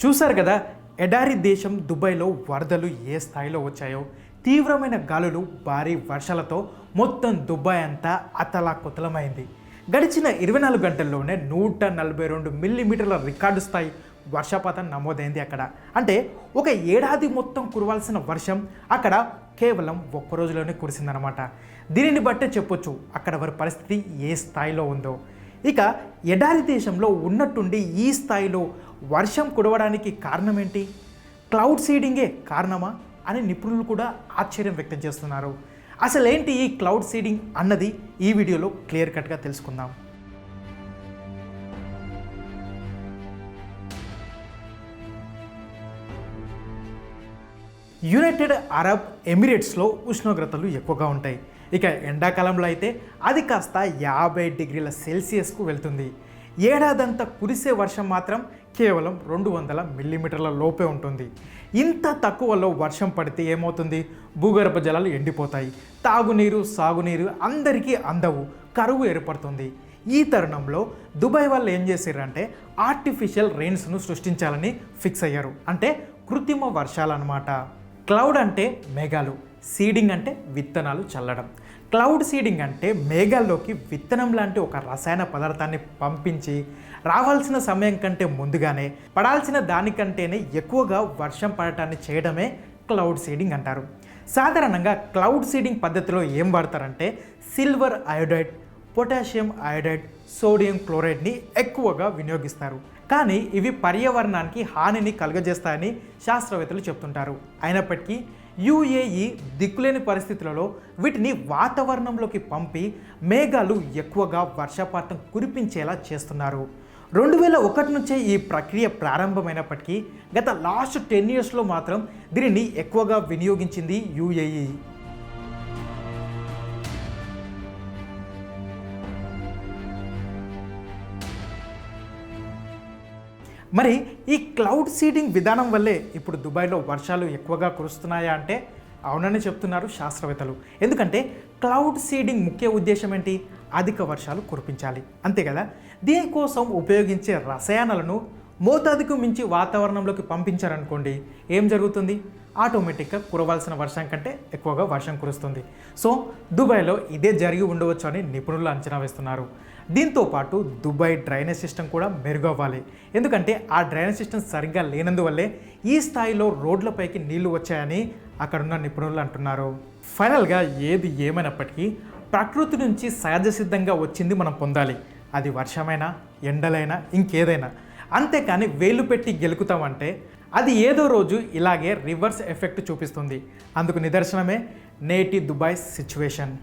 చూశారు కదా ఎడారి దేశం దుబాయ్లో వరదలు ఏ స్థాయిలో వచ్చాయో? తీవ్రమైన గాలులు భారీ వర్షాలతో మొత్తం దుబాయ్ అంతా అతలాకుతలమైంది. గడిచిన ఇరవై నాలుగు గంటల్లోనే నూట నలభై రెండు మిల్లీమీటర్ల రికార్డు స్థాయి వర్షపాతం నమోదైంది అక్కడ. అంటే ఒక ఏడాది మొత్తం కురవాల్సిన వర్షం అక్కడ కేవలం ఒక్క రోజులోనే కురిసిందనమాట దీనిని బట్టే చెప్పొచ్చు అక్కడ వారి పరిస్థితి ఏ స్థాయిలో ఉందో. ఇక ఎడారి దేశంలో ఉన్నట్టుండి ఈ స్థాయిలో వర్షం కుడవడానికి కారణం ఏంటి క్లౌడ్ సీడింగే కారణమా? అని నిపుణులు కూడా ఆశ్చర్యం వ్యక్తం చేస్తున్నారు. అసలేంటి ఈ క్లౌడ్ సీడింగ్ అన్నది? ఈ వీడియోలో క్లియర్ కట్గా తెలుసుకుందాం. యునైటెడ్ అరబ్ ఎమిరేట్స్లో ఉష్ణోగ్రతలు ఎక్కువగా ఉంటాయి. ఇక ఎండాకాలంలో అయితే అది కాస్త యాభై డిగ్రీల సెల్సియస్కు వెళ్తుంది. ఏడాదంతా కురిసే వర్షం మాత్రం కేవలం రెండు వందల మిల్లీమీటర్ల లోపే ఉంటుంది. ఇంత తక్కువలో వర్షం పడితే ఏమవుతుంది? భూగర్భ జలాలు ఎండిపోతాయి. తాగునీరు సాగునీరు అందరికీ అందవు కరువు ఏర్పడుతుంది. ఈ తరుణంలో దుబాయ్ వాళ్ళు ఏం చేశారంటే ఆర్టిఫిషియల్ రెయిన్స్ను సృష్టించాలని ఫిక్స్ అయ్యారు. అంటే కృత్రిమ వర్షాలన్నమాట. క్లౌడ్ అంటే మేఘాలు. సీడింగ్ అంటే విత్తనాలు చల్లడం. క్లౌడ్ సీడింగ్ అంటే మేఘాల్లోకి విత్తనం లాంటి ఒక రసాయన పదార్థాన్ని పంపించి రావాల్సిన సమయం కంటే ముందుగానే పడాల్సిన దానికంటేనే ఎక్కువగా వర్షం పడటాన్ని చేయడమే క్లౌడ్ సీడింగ్ అంటారు. సాధారణంగా క్లౌడ్ సీడింగ్ పద్ధతిలో ఏం వాడతారంటే silver iodide potassium iodide sodium క్లోరైడ్ని ఎక్కువగా వినియోగిస్తారు. కానీ ఇవి పర్యావరణానికి హానిని కలుగజేస్తాయని శాస్త్రవేత్తలు చెప్తుంటారు. అయినప్పటికీ యుఏఈ దిక్కులేని పరిస్థితులలో వీటిని వాతావరణంలోకి పంపి మేఘాలు ఎక్కువగా వర్షపాతం కురిపించేలా చేస్తున్నారు. రెండు వేల ఒకటి నుంచే ఈ ప్రక్రియ ప్రారంభమైనప్పటికీ గత లాస్ట్ టెన్ ఇయర్స్లో మాత్రం దీనిని ఎక్కువగా వినియోగించింది యుఏఈ. మరి ఈ క్లౌడ్ సీడింగ్ విధానం వల్లే ఇప్పుడు దుబాయ్లో వర్షాలు ఎక్కువగా కురుస్తున్నాయా అంటే అవునని చెప్తున్నారు శాస్త్రవేత్తలు. ఎందుకంటే క్లౌడ్ సీడింగ్ ముఖ్య ఉద్దేశం ఏంటి? అధిక వర్షాలు కురిపించాలి. అంతే కదా? దీనికోసం ఉపయోగించే రసాయనాలను మోతాదుకు మించి వాతావరణంలోకి పంపించారనుకోండి ఏం జరుగుతుంది? ఆటోమేటిక్గా కురవాల్సిన వర్షం కంటే ఎక్కువగా వర్షం కురుస్తుంది. సో దుబాయ్లో ఇదే జరిగి ఉండవచ్చు అని నిపుణులు అంచనా వేస్తున్నారు. దీంతో పాటు దుబాయ్ డ్రైనేజ్ సిస్టమ్ కూడా మెరుగవ్వాలి. ఎందుకంటే ఆ డ్రైనేజ్ సిస్టమ్ సరిగ్గా లేనందువల్లే ఈ స్థాయిలో రోడ్లపైకి నీళ్ళు వచ్చాయని అక్కడున్న నిపుణులు అంటున్నారు. ఫైనల్గా ఏది ఏమైనప్పటికీ ప్రకృతి నుంచి సహజ సిద్ధంగా వచ్చింది మనం పొందాలి. అది వర్షమైనా ఎండలైనా ఇంకేదైనా. అంతేకాని వేలు పెట్టి గెలుకుతామంటే అది ఏదో రోజు ఇలాగే రివర్స్ ఎఫెక్ట్ చూపిస్తుంది. అందుకు నిదర్శనమే నేటి దుబాయ్ సిచ్యువేషన్.